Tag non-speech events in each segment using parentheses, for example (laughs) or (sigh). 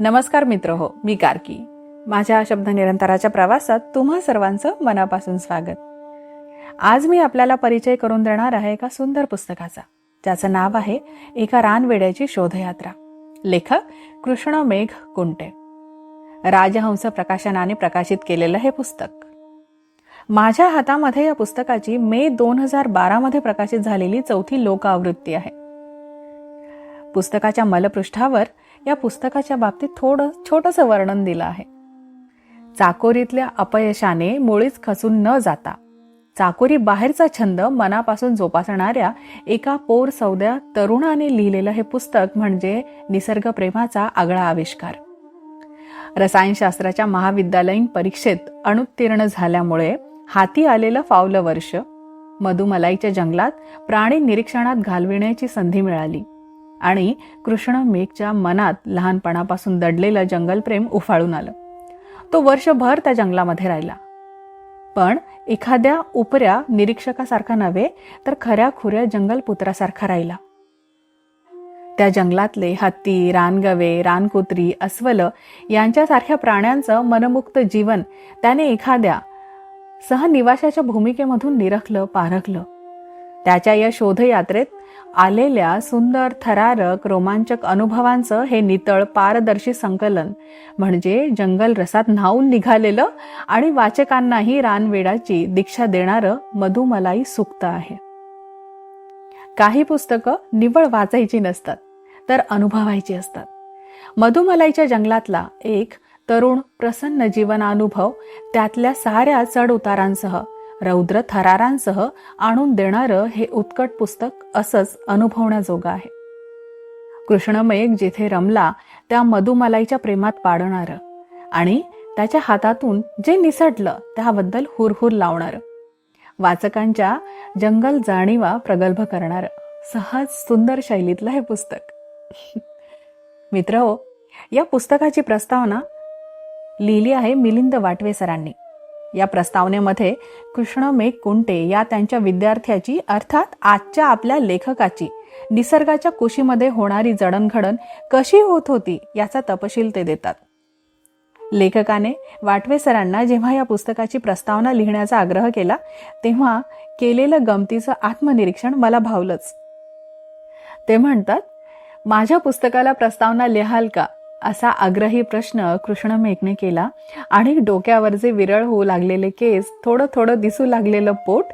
नमस्कार मित्र हो मी कार्की माझ्या शब्द निरंतराच्या प्रवासात तुम्हा सर्वांचं मनापासून स्वागत. आज मी आपल्याला परिचय करून देणार आहे एका सुंदर पुस्तकाचा. ज्याचं नाव आहे एका रानवेड्याची शोधयात्रा. लेखक कृष्ण मेघ कुंटे. राजहंस प्रकाशनाने प्रकाशित केलेलं हे पुस्तक. माझ्या हातामध्ये या पुस्तकाची मे दोन हजार बारामध्ये प्रकाशित झालेली चौथी लोकआवृत्ती आहे. पुस्तकाच्या मलपृष्ठावर या पुस्तकाच्या बाबतीत थोडं छोटंसं वर्णन दिलं आहे. चाकोरीतल्या अपयशाने मुळीच खचून न जाता चाकोरी बाहेरचा छंद मनापासून जोपासणाऱ्या एका पोर सौद्या तरुणाने लिहिलेलं हे पुस्तक म्हणजे निसर्गप्रेमाचा आगळा आविष्कार. रसायनशास्त्राच्या महाविद्यालयीन परीक्षेत अनुत्तीर्ण झाल्यामुळे हाती आलेलं फावलं वर्ष मधुमलाईच्या जंगलात प्राणी निरीक्षणात घालविण्याची संधी मिळाली. आणि कृष्ण मेघच्या मनात लहानपणापासून दडलेलं जंगलप्रेम उफाळून आलं. तो वर्षभर त्या जंगलामध्ये राहिला. पण एखाद्या उपऱ्या निरीक्षकासारखा नव्हे तर खऱ्या खुऱ्या जंगलपुत्रासारखा राहिला. त्या जंगलातले हत्ती रानगवे रानकुत्री अस्वल यांच्यासारख्या प्राण्यांचं मनमुक्त जीवन त्याने एखाद्या सहनिवासाच्या भूमिकेमधून निरखलं पारखलं. त्याच्या या शोधयात्रेत आलेल्या सुंदर थरारक रोमांचक अनुभवांचं हे नितळ पारदर्शी संकलन म्हणजे जंगल रसात न्हावून निघालेलं आणि वाचकांनाही रानवेडाची दीक्षा देणारं मधुमलाई सुक्त आहे. काही पुस्तकं निवळ वाचायची नसतात तर अनुभवायची असतात. मधुमलाईच्या जंगलातला एक तरुण प्रसन्न जीवनानुभव त्यातल्या साऱ्या चढ उतारांसह रौद्र थरारांसह आणून देणारं हे उत्कट पुस्तक असंच अनुभवण्याजोगं आहे. कृष्णमेघ जिथे रमला त्या मधुमलाईच्या प्रेमात पाडणारं आणि त्याच्या हातातून जे निसटलं त्याबद्दल हुरहुर लावणार. वाचकांच्या जंगल जाणीवा प्रगल्भ करणारं. सहज सुंदर शैलीतलं हे पुस्तक. मित्र हो या पुस्तकाची प्रस्तावना लिहिली आहे मिलिंद वाटवे सरांनी या प्रस्तावनेमध्ये कृष्णमेघ कुंटे या त्यांच्या विद्यार्थ्याची अर्थात आजच्या आपल्या लेखकाची निसर्गाच्या कुशीमध्ये होणारी जडणघडण कशी होत होती याचा तपशील ते देतात. लेखकाने वाटवे सरांना जेव्हा या पुस्तकाची प्रस्तावना लिहिण्याचा आग्रह केला तेव्हा केलेलं गमतीचं आत्मनिरीक्षण मला भावलंच. ते म्हणतात माझ्या पुस्तकाला प्रस्तावना लिहाल का? असा आग्रही प्रश्न कृष्णमेघने केला. आणि डोक्यावर जे विरळ होऊ लागलेले केस थोडं थोडं दिसू लागलेलं पोट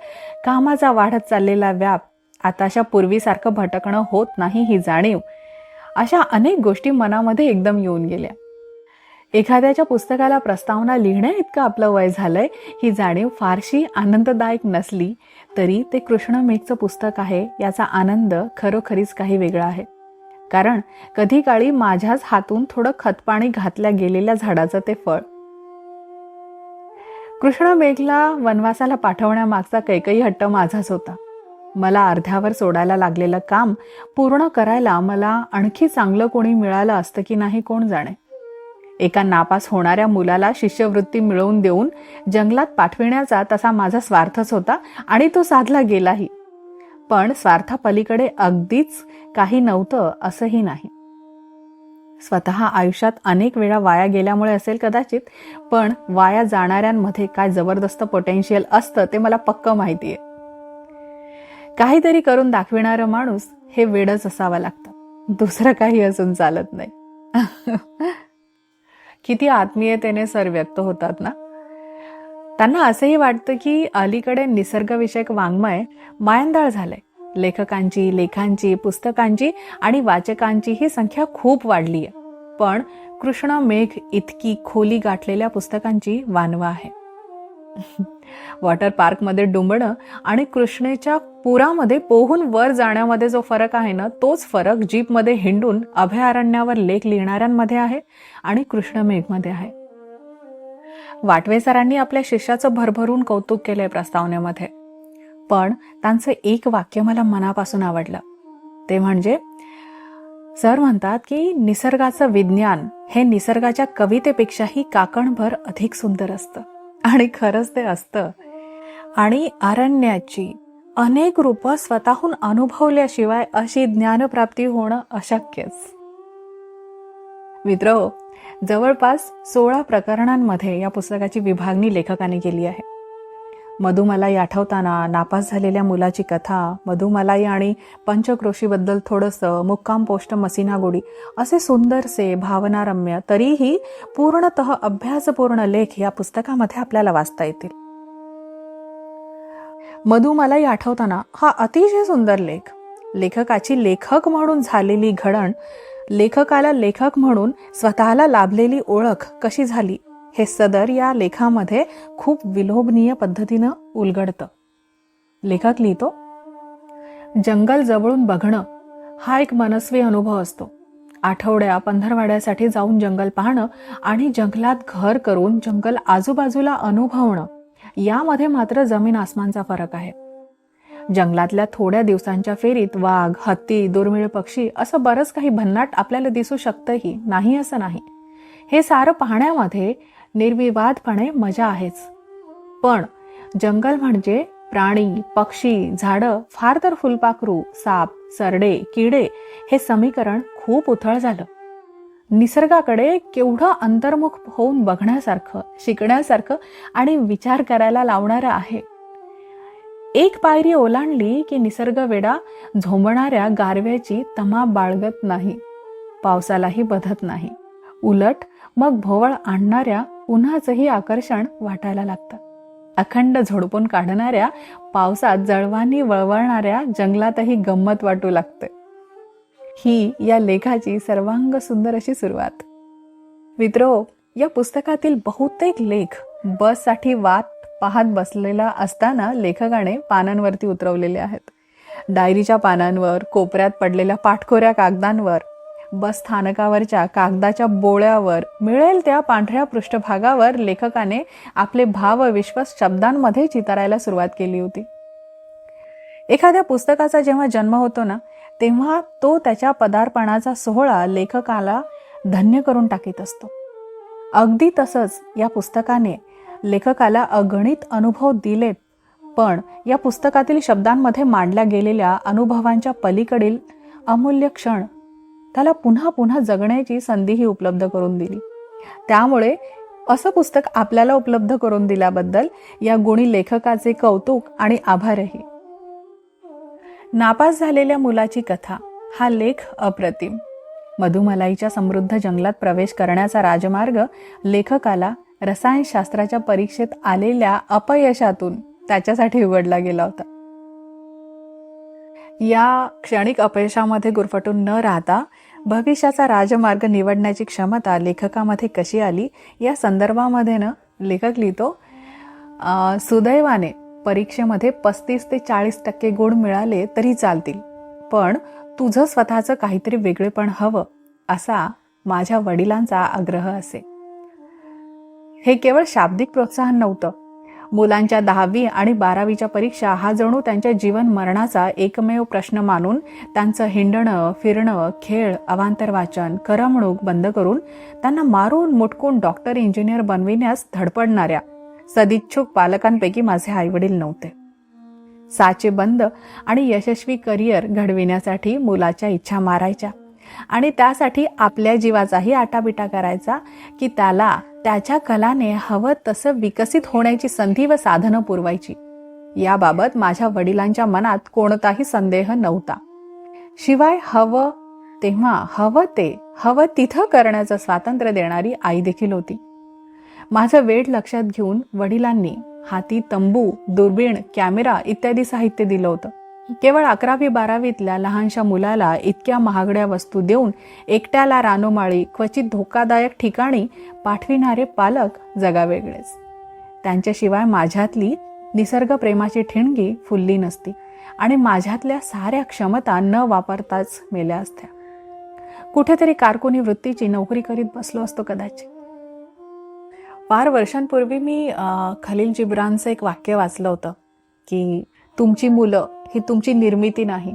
कामाचा वाढत चाललेला व्याप आताशा पूर्वीसारखं भटकणं होत नाही ही जाणीव अशा अनेक गोष्टी मनामध्ये एकदम येऊन गेल्या. एखाद्याच्या पुस्तकाला प्रस्तावना लिहिण्या इतकं आपलं वय झालंय ही जाणीव फारशी आनंददायक नसली तरी ते कृष्णमेघचं पुस्तक आहे याचा आनंद खरोखरीच काही वेगळा आहे. कारण कधी काळी माझ्याच हातून थोडं खतपाणी घातल्या गेलेल्या झाडाचं ते फळ. कृष्ण मेघला वनवासाला पाठवण्यामागचा कैकई हट्ट माझाच होता. मला अर्ध्यावर सोडायला लागलेलं काम पूर्ण करायला मला आणखी चांगलं कोणी मिळालं असतं की नाही कोण जाणे. एका नापास होणाऱ्या मुलाला शिष्यवृत्ती मिळवून देऊन जंगलात पाठविण्याचा तसा माझा स्वार्थच होता आणि तो साधला गेलाही. पण स्वार्थापलीकडे अगदीच काही नव्हतं असंही नाही. स्वतः आयुष्यात अनेक वेळा वाया गेल्यामुळे असेल कदाचित पण वाया जाणाऱ्यांमध्ये काय जबरदस्त पोटेन्शियल असतं ते मला पक्क आहे काहीतरी करून दाखविणारं माणूस हे वेडच असावं लागतं. दुसरं काही असून चालत नाही. (laughs) किती आत्मीयतेने सर व्यक्त होतात ना? त्यांना असंही वाटतं की अलीकडे निसर्गविषयक वाङ्मय मायंदाळ झालंय. लेखकांची लेखांची पुस्तकांची आणि वाचकांची ही संख्या खूप वाढली आहे पण कृष्ण मेघ इतकी खोली गाठलेल्या पुस्तकांची वानवा आहे. वॉटर पार्कमध्ये डुंबणं आणि कृष्णेच्या पुरामध्ये पोहून वर जाण्यामध्ये जो फरक आहे ना तोच फरक जीपमध्ये हिंडून अभयारण्यावर लेख लिहिणाऱ्यांमध्ये आहे आणि कृष्णमेघमध्ये आहे. वाटवे सरांनी आपल्या शिष्याचं भरभरून कौतुक केलंय प्रस्तावनेमध्ये. पण त्यांचं एक वाक्य मला मनापासून आवडलं. ते म्हणजे सर म्हणतात की निसर्गाचं विज्ञान हे निसर्गाच्या कवितेपेक्षाही काकणभर अधिक सुंदर असतं. आणि खरंच ते असतं. आणि अरण्याची अनेक रूपं स्वतःहून अनुभवल्याशिवाय अशी ज्ञानप्राप्ती होणं अशक्यच. मित्र हो, जवळपास सोळा प्रकरणांमध्ये या पुस्तकाची विभागणी लेखकाने केली आहे. मधुमलाई आठवताना नापास झालेल्या मुलाची कथा मधुमलाई आणि पंचक्रोशीबद्दल थोडंसं मुक्काम पोष्ट मसिना असे सुंदरसे भावनारम्य तरीही पूर्णत अभ्यासपूर्ण लेख या पुस्तकामध्ये आपल्याला वाचता येतील. मधुमलाई आठवताना हा अतिशय सुंदर लेख. लेखकाची लेखक म्हणून झालेली घडण लेखकाला लेखक म्हणून स्वतःला लाभलेली ओळख कशी झाली हे सदर या लेखामध्ये खूप विलोभनीय पद्धतीनं उलगडतं. लेखक लिहितो जंगल जवळून बघणं हा एक मनस्वी अनुभव असतो. आठवड्या पंधरवाड्यासाठी जाऊन जंगल पाहणं आणि जंगलात घर करून जंगल आजूबाजूला अनुभवणं यामध्ये मात्र जमीन आसमानचा फरक आहे. जंगलातल्या थोड्या दिवसांच्या फेरीत वाघ हत्ती दुर्मिळ पक्षी असं बरंच काही भन्नाट आपल्याला दिसू शकतंही नाही असं नाही. हे सारं पाहण्यामध्ये निर्विवादपणे मजा आहेच. पण जंगल म्हणजे प्राणी पक्षी झाडं फार तर फुलपाखरू साप सरडे किडे हे समीकरण खूप उथळ झालं. निसर्गाकडे केवढं अंतर्मुख होऊन बघण्यासारखं शिकण्यासारखं आणि विचार करायला लावणारं आहे. एक पायरी ओलांडली की निसर्ग वेडा झोंबणाऱ्या गारव्याची तमा बाळगत नाही पावसालाही बधत नाही. उलट मग भोवळ आणणाऱ्या उन्हाचंही आकर्षण वाटायला लागतं. अखंड झोडपून काढणाऱ्या पावसात जळवानी वळवळणाऱ्या जंगलातही गंमत वाटू लागते. ही या लेखाची सर्वांग सुंदर अशी सुरुवात. मित्रो या पुस्तकातील बहुतेक लेख बससाठी वाट पाहत बसलेला असताना लेखकाने पानांवरती उतरवलेले आहेत. डायरीच्या पानांवर कोपऱ्यात पडलेल्या पाठकोऱ्या कागदांवर बस स्थानकावरच्या कागदाच्या बोळ्यावर मिळेल त्या पांढऱ्या पृष्ठभागावर लेखकाने आपले भाव विश्वास शब्दांमध्ये चितारायला सुरुवात केली होती. एखाद्या पुस्तकाचा जेव्हा जन्म होतो ना तेव्हा तो त्याच्या पदार्पणाचा सोहळा लेखकाला धन्य करून टाकीत असतो. अगदी तसंच या पुस्तकाने लेखकाला अगणित अनुभव दिलेत. पण या पुस्तकातील शब्दांमध्ये मांडल्या गेलेल्या अनुभवांच्या पलीकडील अमूल्य क्षण त्याला पुन्हा पुन्हा जगण्याची संधीही उपलब्ध करून दिली. त्यामुळे असं पुस्तक आपल्याला उपलब्ध करून दिल्याबद्दल या गुणी लेखकाचे कौतुक आणि आभारही. नापास झालेल्या मुलाची कथा हा लेख अप्रतिम. मधुमलाईच्या समृद्ध जंगलात प्रवेश करण्याचा राजमार्ग लेखकाला रसायनशास्त्राच्या परीक्षेत आलेल्या अपयशातून त्याच्यासाठी उघडला गेला होता. या क्षणिक अपयशामध्ये गुरफटून न राहता भविष्याचा राजमार्ग निवडण्याची क्षमता लेखकामध्ये कशी आली या संदर्भामध्ये ना लेखक लिहितो सुदैवाने परीक्षेमध्ये पस्तीस ते चाळीस टक्के गुण मिळाले तरी चालतील पण तुझं स्वतःचं काहीतरी वेगळेपण हवं असा माझ्या वडिलांचा आग्रह असे. हे केवळ शाब्दिक प्रोत्साहन नव्हतं. मुलांच्या दहावी आणि बारावीच्या परीक्षा हा जणू त्यांच्या जीवन मरणाचा एकमेव प्रश्न मानून त्यांचं हिंडणं फिरणं खेळ अवांतर वाचन करमणूक बंद करून त्यांना मारून मुटकून डॉक्टर इंजिनियर बनविण्यास धडपडणाऱ्या सदिच्छुक पालकांपैकी माझे आईवडील नव्हते. साचे बंद आणि यशस्वी करिअर घडविण्यासाठी मुलाच्या इच्छा मारायच्या आणि त्यासाठी आपल्या जीवाचाही आटाबिटा करायचा की त्याला त्याच्या कलाने हवं तसं विकसित होण्याची संधी व साधनं पुरवायची. याबाबत माझ्या वडिलांच्या मनात कोणताही संदेह नव्हता. शिवाय हवं तेव्हा हवं ते हवं तिथं करण्याचं स्वातंत्र्य देणारी आई देखील होती. माझं वेळ लक्षात घेऊन वडिलांनी हाती तंबू दुर्बीण कॅमेरा इत्यादी साहित्य दिलं होतं. केवळ अकरावी बारावीतल्या लहानशा मुलाला इतक्या महागड्या वस्तू देऊन एकट्याला रानोमाळी क्वचित धोकादायक ठिकाणी पाठविणारे पालक जगावेगळेच त्यांच्याशिवाय माझ्यातली निसर्गप्रेमाची ठिणगी फुलली नसती आणि माझ्यातल्या साऱ्या क्षमता न वापरताच मेल्या असत्या. कुठेतरी कारकुनी वृत्तीची नोकरी करीत बसलो असतो कदाचित. फार वर्षांपूर्वी मी खलील जिब्रांचं एक वाक्य वाचलं होतं की तुमची मुलं ही तुमची निर्मिती नाही.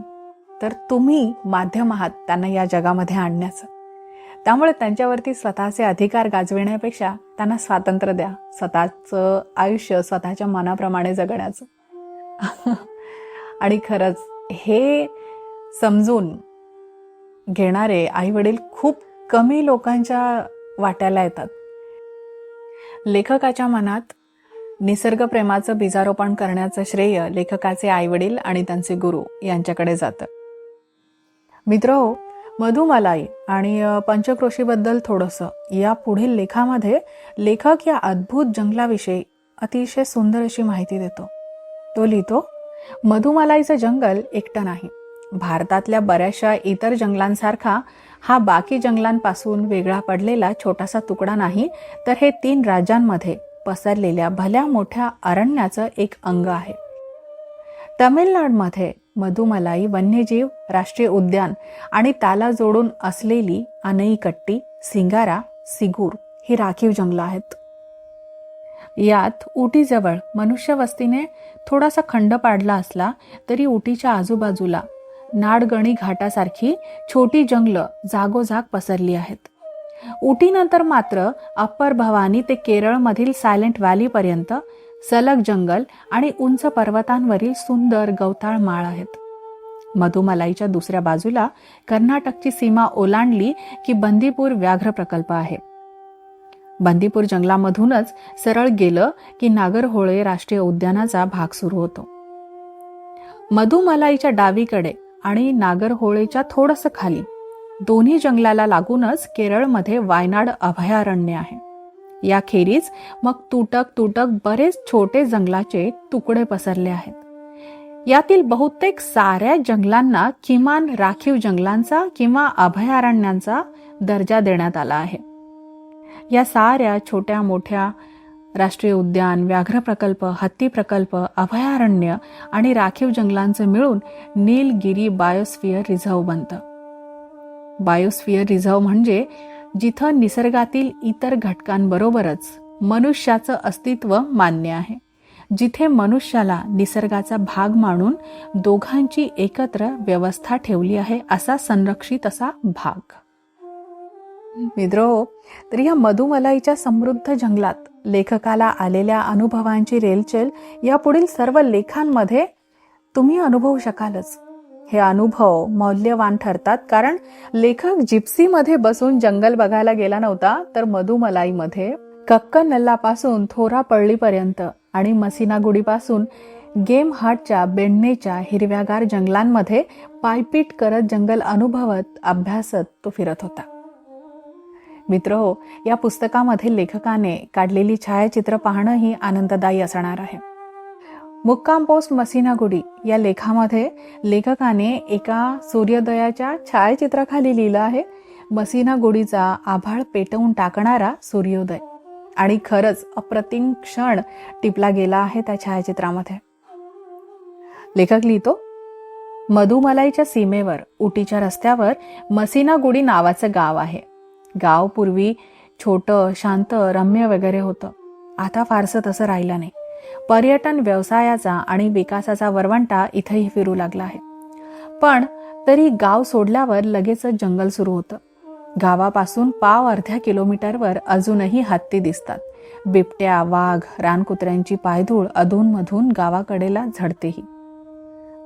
तर तुम्ही माध्यम आहात त्यांना या जगामध्ये आणण्याचं. त्यामुळे त्यांच्यावरती स्वतःचे अधिकार गाजविण्यापेक्षा त्यांना स्वातंत्र्य द्या. स्वतःचं आयुष्य स्वतःच्या मनाप्रमाणे जगण्याचं. आणि खरंच हे समजून घेणारे आई वडील खूप कमी लोकांच्या वाट्याला येतात. लेखकाच्या मनात निसर्गप्रेमाचं बीजारोपण करण्याचं श्रेय लेखकाचे आईवडील आणि त्यांचे गुरु यांच्याकडे जातं. मित्र मधुमलाई आणि पंचक्रोशीबद्दल थोडंसं या पुढील लेखामध्ये लेखक या अद्भुत जंगलाविषयी अतिशय सुंदर अशी माहिती देतो. तो लिहितो मधुमलाईचं जंगल एकटं नाही. भारतातल्या बऱ्याचशा इतर जंगलांसारखा हा बाकी जंगलांपासून वेगळा पडलेला छोटासा तुकडा नाही तर हे तीन राज्यांमध्ये पसरलेल्या भल्या मोठ्या अरण्याचं एक अंग आहे. तमिळनाडमध्ये मधुमलाई वन्यजीव राष्ट्रीय उद्यान आणि त्याला जोडून असलेली अनईकट्टी सिंगारा सिगूर ही राखीव जंगलं आहेत. यात उटीजवळ मनुष्यवस्तीने थोडासा खंड पाडला असला तरी उटीच्या आजूबाजूला नाडगणी घाटासारखी छोटी जंगलं जागोजाग पसरली आहेत. उटीनंतर मात्र अप्पर भवानी ते केरळमधील सायलेंट व्हॅलीपर्यंत सलग जंगल आणि उंच पर्वतांवरील सुंदर गवताळ माळ आहेत. मधुमलाईच्या दुसऱ्या बाजूला कर्नाटकची सीमा ओलांडली की बंदीपूर व्याघ्र प्रकल्प आहे. बंदीपूर जंगलामधूनच सरळ गेलं की नागरहोळे राष्ट्रीय उद्यानाचा भाग सुरू होतो. मधुमलाईच्या डावीकडे आणि नागरहोळेच्या थोडस खाली दोन्ही जंगलाला लागूनच केरळमध्ये वायनाड अभयारण्य आहे. याखेरीज मग तुटक तुटक बरेच छोटे जंगलाचे तुकडे पसरले आहेत. यातील बहुतेक साऱ्या जंगलांना किमान राखीव जंगलांचा किंवा अभयारण्यांचा दर्जा देण्यात आला आहे. या साऱ्या छोट्या मोठ्या राष्ट्रीय उद्यान व्याघ्र प्रकल्प हत्ती प्रकल्प अभयारण्य आणि राखीव जंगलांचं मिळून नीलगिरी बायोस्फिअर रिझर्व्ह बनतं. बायोस्फिअर रिझर्व्ह म्हणजे जिथं निसर्गातील इतर घटकांबरोबरच मनुष्याचं अस्तित्व मान्य आहे जिथे मनुष्याला निसर्गाचा भाग मानून दोघांची एकत्र व्यवस्था ठेवली आहे असा संरक्षित असा भाग. मित्रो तर या मधुमलाईच्या समृद्ध जंगलात लेखकाला आलेल्या अनुभवांची रेलचेल या पुढील सर्व लेखांमध्ये तुम्ही अनुभवू शकालच. हे अनुभव मौल्यवान ठरतात. कारण लेखक जिप्सीमध्ये बसून जंगल बघायला गेला नव्हता तर मधुमलाईमध्ये थोरा पळलीपर्यंत आणि मसिनागुडीपासून गेम हाटच्या बेंडनेच्या हिरव्यागार जंगलांमध्ये पायपीट करत जंगल अनुभवत अभ्यासत तो फिरत होता. मित्र हो या पुस्तकामध्ये लेखकाने काढलेली छायाचित्र पाहणंही आनंददायी असणार आहे. मुक्काम पोस्ट मसिनागुडी या लेखामध्ये लेखकाने एका सूर्योदयाच्या छायाचित्राखाली लिहिलं आहे मसिनागुडीचा आभाळ पेटवून टाकणारा सूर्योदय. आणि खरंच अप्रतिम क्षण टिपला गेला आहे त्या छायाचित्रामध्ये. लेखक लिहितो मधुमलाईच्या सीमेवर उटीच्या रस्त्यावर मसिनागुडी नावाचं गाव आहे. गाव पूर्वी छोटं शांत रम्य वगैरे होतं. आता फारसं तसं राहिलं नाही. पर्यटन व्यवसायाचा आणि विकासाचा वरवंटा इथंही फिरू लागला आहे. पण तरी गाव सोडल्यावर लगेचच जंगल सुरू होतं. गावापासून पाव अर्ध्या किलोमीटरवर अजूनही हत्ती दिसतात. बिबट्या वाघ रानकुत्र्यांची पायधूळ अधूनमधून गावाकडेला झडतेही.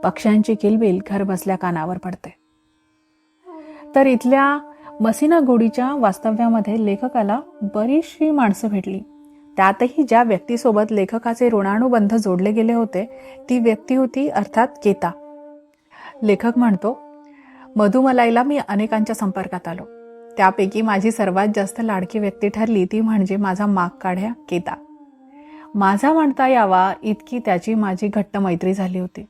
पक्ष्यांची किलबिल घर बसल्या कानावर पडते. तर इथल्या मसिना गोडीच्या वास्तव्यामध्ये लेखकाला बरीचशी माणसं भेटली. त्यातही ज्या व्यक्तीसोबत लेखकाचे ऋणानुबंध जोडले गेले होते ती व्यक्ती होती अर्थात केता. लेखक म्हणतो मधुमलाईला मी अनेकांच्या संपर्कात आलो. त्यापैकी माझी सर्वात जास्त लाडकी व्यक्ती ठरली ती म्हणजे माझा माग काढ्या केता. माझा म्हणता यावा इतकी त्याची माझी घट्ट मैत्री झाली होती.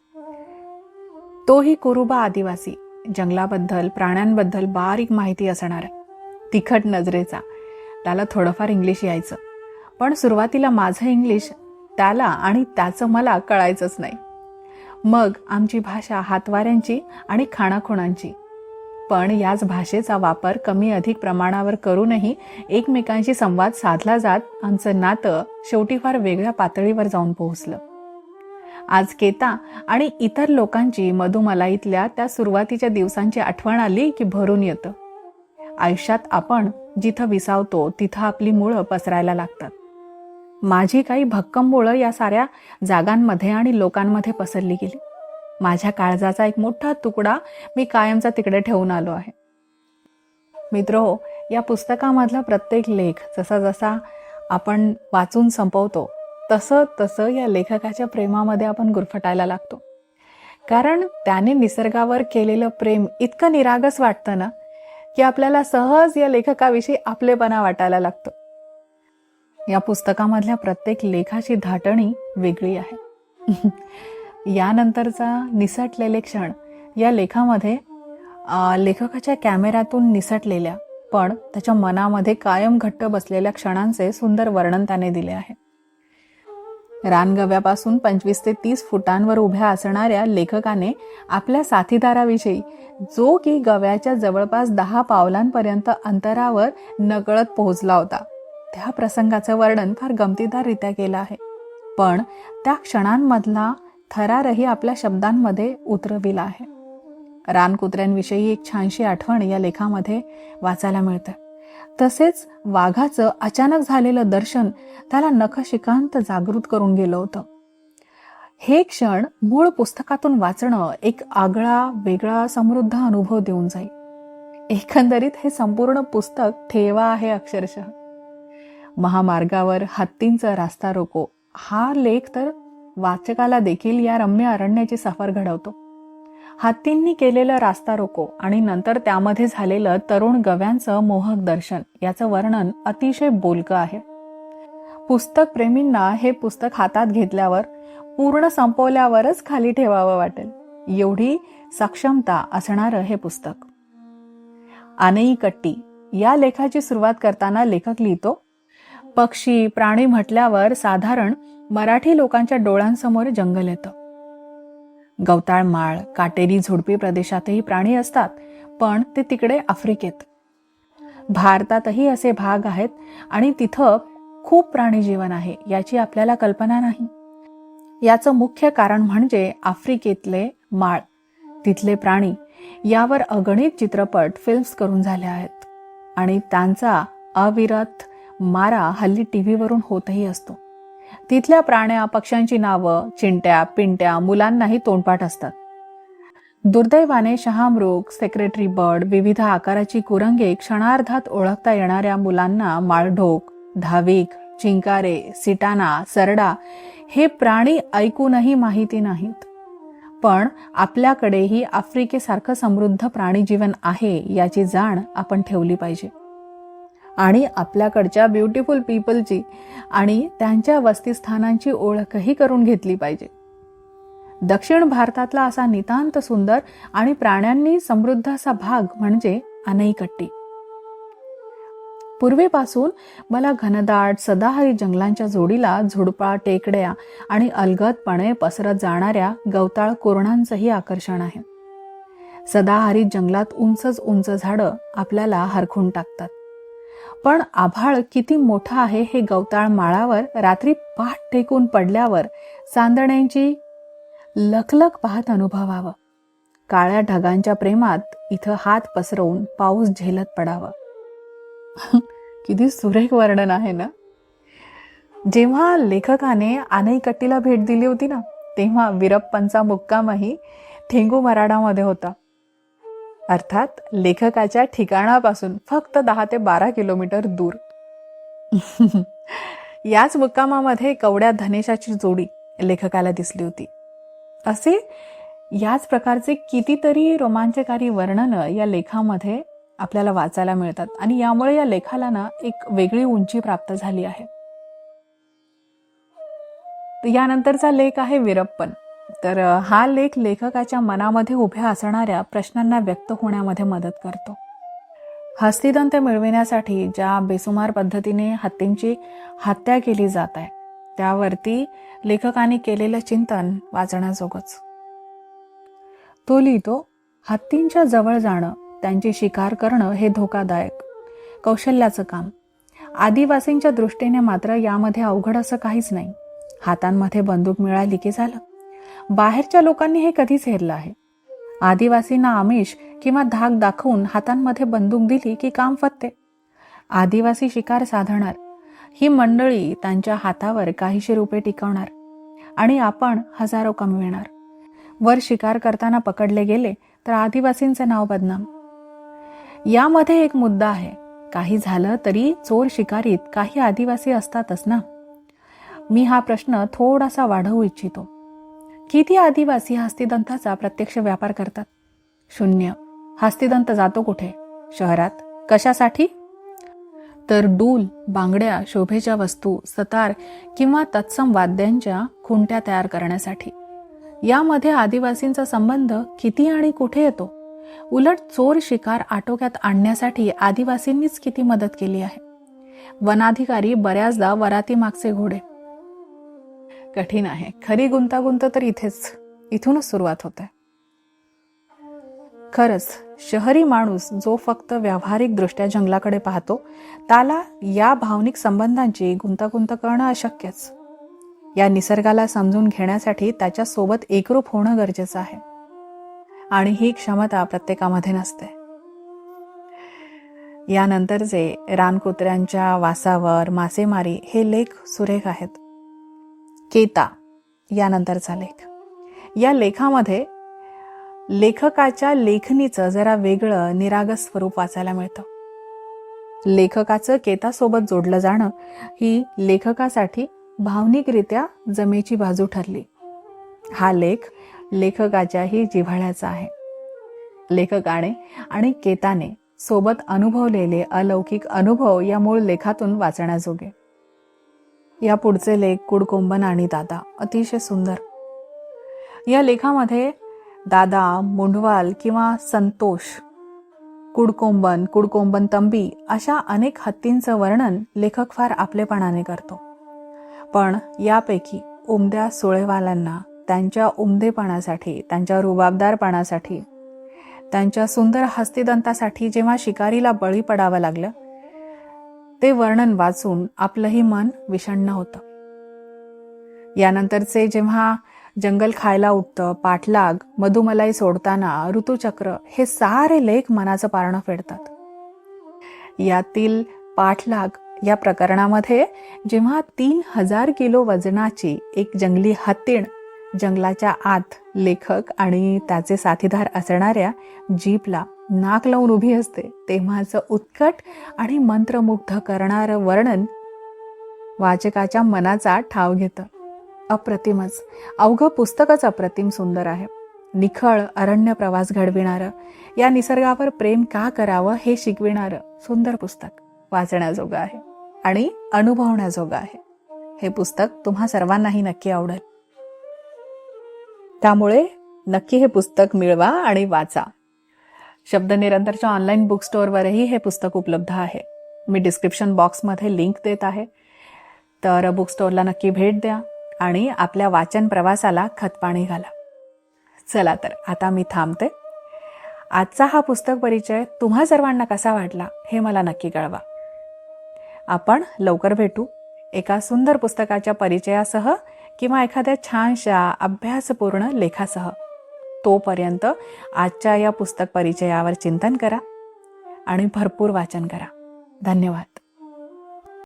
तोही कुरुबा आदिवासी. जंगलाबद्दल प्राण्यांबद्दल बारीक माहिती असणार. तिखट नजरेचा. त्याला थोडंफार इंग्लिश यायचं. पण सुरुवातीला माझं इंग्लिश त्याला आणि त्याचं मला कळायचंच नाही. मग आमची भाषा हातवाऱ्यांची आणि खाणाखुणांची. पण याच भाषेचा वापर कमी अधिक प्रमाणावर करूनही एकमेकांशी संवाद साधला जात आमचं नातं शेवटी फार वेगळ्या पातळीवर जाऊन पोहोचलं. आज केता आणि इतर लोकांची मधुमलाईतल्या त्या सुरुवातीच्या दिवसांची आठवण आली की भरून येतं. आयुष्यात आपण जिथं विसावतो तिथं आपली मुळं पसरायला लागतात. माझी काही भक्कम या साऱ्या जागांमध्ये आणि लोकांमध्ये पसरली गेली. माझ्या काळजाचा एक मोठा तुकडा मी कायमचा तिकडे ठेवून आलो आहे. मित्र हो या पुस्तकामधला प्रत्येक लेख जसा जसा आपण वाचून संपवतो तसं तसं या लेखकाच्या प्रेमामध्ये आपण गुरफटायला लागतो. कारण त्याने निसर्गावर केलेलं प्रेम इतकं निरागस वाटतं ना की आपल्याला सहज या लेखकाविषयी आपलेपणा वाटायला लागतो. या पुस्तकामधल्या प्रत्येक लेखाची धाटणी वेगळी आहे. (laughs) यानंतरचा निसटलेले क्षण या लेखामध्ये लेखकाच्या कॅमेऱ्यातून निसटलेल्या पण त्याच्या मनामध्ये कायम घट्ट बसलेल्या क्षणांचे सुंदर वर्णन त्याने दिले आहे. रानगव्यापासून पंचवीस ते तीस फुटांवर उभ्या असणाऱ्या लेखकाने आपल्या साथीदाराविषयी जो की गव्याच्या जवळपास दहा पावलांपर्यंत अंतरावर नकळत पोहोचला होता त्या प्रसंगाचं वर्णन फार गमतीदाररित्या केलं आहे. पण त्या क्षणांमधला थरारही आपल्या शब्दांमध्ये उतरविला आहे. रानकुत्र्यांविषयी एक छानशी आठवण या लेखामध्ये वाचायला मिळतं. तसेच वाघाचं अचानक झालेलं दर्शन त्याला नखशिकांत जागृत करून गेलं होतं. हे क्षण मूळ पुस्तकातून वाचणं एक आगळा वेगळा समृद्ध अनुभव देऊन जाईल. एकंदरीत हे संपूर्ण पुस्तक ठेवा आहे अक्षरशः. महामार्गावर हत्तींचा रास्ता रोको. हा लेख तर वाचकाला देखील या रम्य अरण्याची सफर घडवतो. हत्तींनी केलेलं रास्ता रोको आणि नंतर त्यामध्ये झालेलं तरुण गव्यांचं मोहक दर्शन याचं वर्णन अतिशय बोलकं आहे. पुस्तक प्रेमींना हे पुस्तक हातात घेतल्यावर पूर्ण संपवल्यावरच खाली ठेवावं वाटेल. एवढी सक्षमता असणारं हे पुस्तक. आनई कट्टी या लेखाची सुरुवात करताना लेखक लिहितो पक्षी प्राणी म्हटल्यावर साधारण मराठी लोकांच्या डोळ्यांसमोर जंगल येतं. गवताळ माळ काटेरी झुडपी प्रदेशातही प्राणी असतात पण ते तिकडे आफ्रिकेत. भारतातही असे भाग आहेत आणि तिथं खूप प्राणी जीवन आहे याची आपल्याला कल्पना नाही. याचं मुख्य कारण म्हणजे आफ्रिकेतले माळ. तिथले प्राणी यावर अगणित चित्रपट फिल्म्स करून झाले आहेत. आणि त्यांचा अविरत मारा हल्ली टी व्हीवरून होतही असतो. तिथल्या प्राण्या पक्ष्यांची नावं चिंट्या पिंट्या मुलांनाही तोंडपाठ असतात. दुर्दैवाने शहामृग सेक्रेटरी बर्ड विविध आकाराची कुरंगे क्षणार्धात ओळखता येणाऱ्या मुलांना माळढोक धाविक चिंकारे सिटाना सरडा हे प्राणी ऐकूनही माहिती नाहीत. पण आपल्याकडेही आफ्रिकेसारखं समृद्ध प्राणीजीवन आहे याची जाण आपण ठेवली पाहिजे. आणि आपल्याकडच्या ब्युटिफुल पीपलची आणि त्यांच्या वस्तीस्थानांची ओळखही करून घेतली पाहिजे. दक्षिण भारतातला असा नितांत सुंदर आणि प्राण्यांनी समृद्ध असा भाग म्हणजे अनईकट्टी. पूर्वीपासून मला घनदाट सदाहरी जंगलांच्या जोडीला झुडपा टेकड्या आणि अलगदपणे पसरत जाणाऱ्या गवताळ कोरणांचंही आकर्षण आहे. सदाहरी जंगलात उंचच उंच झाडं आपल्याला हरखून टाकतात. पण आभाळ किती मोठं आहे हे गवताळ माळावर रात्री पाठ टेकून पडल्यावर चांदण्यांची लखलख पाहत अनुभवावं. काळ्या ढगांच्या प्रेमात इथं हात पसरवून पाऊस झेलत पडावं. (laughs) किती सुरेख वर्णन आहे ना? जेव्हा लेखकाने आनईकट्टीला भेट दिली होती ना तेव्हा वीरप्पांचा मुक्कामही ठेंगू मराडामध्ये होता. अर्थात लेखकाच्या ठिकाणापासून फक्त दहा ते बारा किलोमीटर दूर. (laughs) याच मुक्कामामध्ये कवड्या धनेशाची जोडी लेखकाला दिसली होती. असे याच प्रकारचे कितीतरी रोमांचकारी वर्णनं या लेखामध्ये आपल्याला वाचायला मिळतात आणि यामुळे या लेखाला ना एक वेगळी उंची प्राप्त झाली आहे. यानंतरचा लेख आहे वीरप्पन. तर हा लेख लेखकाच्या मनामध्ये उभ्या असणाऱ्या प्रश्नांना व्यक्त होण्यामध्ये मदत करतो. हस्तिदंत मिळविण्यासाठी ज्या बेसुमार पद्धतीने हत्तींची हत्या केली जात आहे त्यावरती लेखकाने केलेलं चिंतन वाचण्याजोगच. तो लिहितो हत्तींच्या जवळ जाणं त्यांची शिकार करणं हे धोकादायक कौशल्याचं काम. आदिवासींच्या दृष्टीने मात्र यामध्ये अवघड असं काहीच नाही. हातांमध्ये बंदूक मिळाली की झालं? बाहेरच्या लोकांनी हे कधीच हेरलं आहे. आदिवासींना आमिष किंवा धाक दाखवून हातांमध्ये बंदूक दिली की काम फत्ते. आदिवासी शिकार साधणार. ही मंडळी त्यांच्या हातावर काहीशे रुपये टिकवणार. आणि आपण हजारो कमविणार. वर शिकार करताना पकडले गेले तर आदिवासींचे नाव बदनाम. यामध्ये एक मुद्दा आहे. काही झालं तरी चोर शिकारीत काही आदिवासी असतातच ना? मी हा प्रश्न थोडासा वाढवू इच्छितो. किती आदिवासी हस्तिदंताचा प्रत्यक्ष व्यापार करतात? शून्य. हस्तिदंत जातो कुठे? शहरात. कशासाठी? तर डूल बांगड्या शोभेच्या वस्तू सतार किंवा तत्सम वाद्यांच्या खुंट्या तयार करण्यासाठी. यामध्ये आदिवासींचा संबंध किती आणि कुठे येतो? उलट चोर शिकार आटोक्यात आणण्यासाठी आदिवासींनीच किती मदत केली आहे? वनाधिकारी बऱ्याचदा वराती मागचे घोडे. कठीण आहे. खरी गुंतागुंत तर इथेच इथूनच सुरुवात होते. खरंच शहरी माणूस जो फक्त व्यावहारिक दृष्ट्या जंगलाकडे पाहतो त्याला या भावनिक संबंधांची गुंतागुंत करणं अशक्यच. या निसर्गाला समजून घेण्यासाठी त्याच्यासोबत एकरूप होणं गरजेचं आहे. आणि ही क्षमता प्रत्येकामध्ये नसते. यानंतरचे रानकुत्र्यांच्या वासावर मासेमारी हे लेख सुरेख आहेत. केता यानंतरचा लेख. या लेखामध्ये लेखकाच्या लेखणीचं जरा वेगळं निरागस स्वरूप वाचायला मिळतं. लेखकाचं केतासोबत जोडलं जाणं ही लेखकासाठी भावनिकरित्या जमेची बाजू ठरली. हा लेख लेखकाच्याही जिव्हाळ्याचा आहे. लेखकाने आणि केताने सोबत अनुभवलेले अलौकिक अनुभव या मूळ लेखातून वाचण्याजोगे. या पुढचे लेख कुडकोंबन आणि दादा. अतिशय सुंदर. या लेखामध्ये दादा मुंडवाल किंवा संतोष कुडकोंबन कुडकोंबन तंबी अशा अनेक हत्तींचं वर्णन लेखक फार आपलेपणाने करतो. पण यापैकी उमद्या सुळेवाल्यांना त्यांच्या उमदेपणासाठी त्यांच्या रुबाबदारपणासाठी त्यांच्या सुंदर हस्तिदंतासाठी जेव्हा शिकारीला बळी पडावं लागलं ते वर्णन वाचून आपलंही मन विषण्ण होतं. यानंतरचे जेव्हा जंगल खायला उठतं पाठलाग मधुमलाई सोडताना ऋतुचक्र हे सारे लेख मनाचं पारणं फेडतात. यातील पाठलाग या प्रकरणामध्ये जेव्हा तीन हजार किलो वजनाची एक जंगली हत्तीण जंगलाच्या आत लेखक आणि त्याचे साथीदार असणाऱ्या जीपला नाक लावून उभी असते. तेव्हाचं उत्कट आणि मंत्रमुग्ध करणारं वर्णन वाचकाच्या मनाचा ठाव घेतं. अप्रतिमच. अवघं पुस्तकच अप्रतिम सुंदर आहे. निखळ अरण्य प्रवास घडविणारं या निसर्गावर प्रेम का करावं हे शिकविणारं सुंदर पुस्तक वाचण्याजोगं आहे आणि अनुभवण्याजोगं आहे. हे पुस्तक तुम्हा सर्वांनाही नक्की आवडेल. त्यामुळे नक्की हे पुस्तक मिळवा आणि वाचा. शब्द निरंतरच्या ऑनलाईन बुक स्टोअरवरही हे पुस्तक उपलब्ध आहे. मी डिस्क्रिप्शन बॉक्समध्ये लिंक देत आहे. तर बुक स्टोअरला नक्की भेट द्या आणि आपल्या वाचन प्रवासाला खतपाणी घाला. चला तर आता मी थांबते. आजचा हा पुस्तक परिचय तुम्हा सर्वांना कसा वाटला हे मला नक्की कळवा. आपण लवकर भेटू. एका सुंदर पुस्तकाच्या परिचयासह किंवा एखाद्या छानशा अभ्यासपूर्ण लेखासह. तोपर्यंत आजच्या या पुस्तक परिचयावर चिंतन करा आणि भरपूर वाचन करा. धन्यवाद.